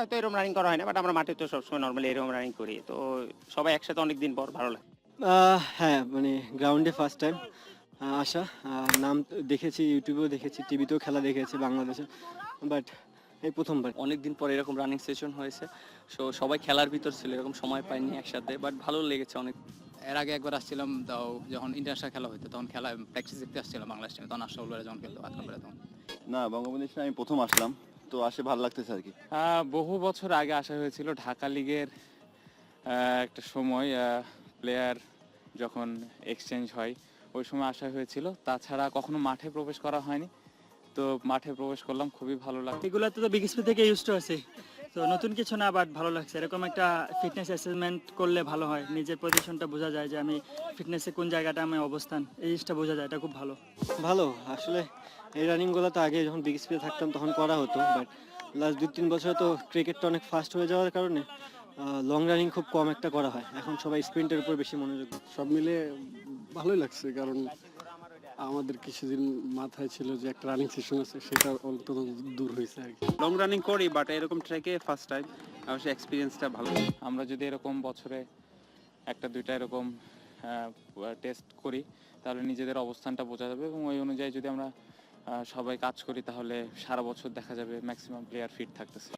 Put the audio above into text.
হয়তো এরকম রানিং করা হয় না বাট আমরা মাঠে তো সবসময় নর্মালি এরকম রানিং করি। তো সবাই একসাথে অনেক দিন পর ভালো লাগে। হ্যাঁ মানে গ্রাউন্ডে ফার্স্ট টাইম আসা নাম তো দেখেছি ইউটিউবেও দেখেছি টিভিতেও খেলা দেখেছি বাংলাদেশে বাট এই প্রথমবার। অনেক দিন পর এরকম রানিং সেশন হয়েছে সো সবাই খেলার ভিতর ছিল এরকম সময় পাইনি একসাথে বাট ভালো লেগেছে অনেক। এর আগে একবার আসছিলাম তাও যখন ইন্টারন্যাশনাল খেলা হতো তখন খেলা প্র্যাকটিস দেখতে আসছিলাম বাংলাদেশ টিমে তখন ভাই যখন খেলতো আকরাম ভাই তখন। না বঙ্গবন্ধু আমি প্রথম আসলাম। তো আসে ভালো লাগতেছে আর কি। বহু বছর আগে আসা হয়েছিল ঢাকা লিগের একটা সময় প্লেয়ার যখন এক্সচেঞ্জ হয় ওই সময় আসা হয়েছিল। তাছাড়া কখনো মাঠে প্রবেশ করা হয়নি। তো মাঠে প্রবেশ করলাম খুবই ভালো লাগল। এগুলো তো বিকেসপি থেকে ইউজ টু আছে। তো নতুন কিছু না বাট ভালো লাগছে। এরকম একটা ফিটনেস অ্যাসেসমেন্ট করলে ভালো হয়। নিজের পজিশনটা বোঝা যায় যে আমি ফিটনেসে কোন জায়গাটা আমি অবস্থান এই জিনিসটা বোঝা যায় এটা খুব ভালো। ভালো আসলে এই রানিংগুলো তো আগে যখন বিগ স্পিডে থাকতাম তখন করা হতো বাট লাস্ট দুই তিন বছরে তো ক্রিকেটটা অনেক ফাস্ট হয়ে যাওয়ার কারণে লং রানিং খুব কম একটা করা হয়। এখন সবাই স্প্রিন্টের উপর বেশি মনোযোগ। সব মিলে ভালোই লাগছে কারণ আমাদের কিছুদিন মাথায় ছিল যে একটা রানিং সেশন আছে, সেটা অন্তত দূর হয়েছে আর কি। লং রানিং করি বাট এরকম ট্র্যাকে ফার্স্ট টাইম অবশ্যই এক্সপিরিয়েন্সটা ভালো। আমরা যদি এরকম বছরে একটা, দুইটা এরকম টেস্ট করি, তাহলে নিজেদের অবস্থানটা বোঝা যাবে এবং ওই অনুযায়ী যদি আমরা সবাই কাজ করি, তাহলে সারা বছর দেখা যাবে ম্যাক্সিমাম প্লেয়ার ফিট থাকতেছে।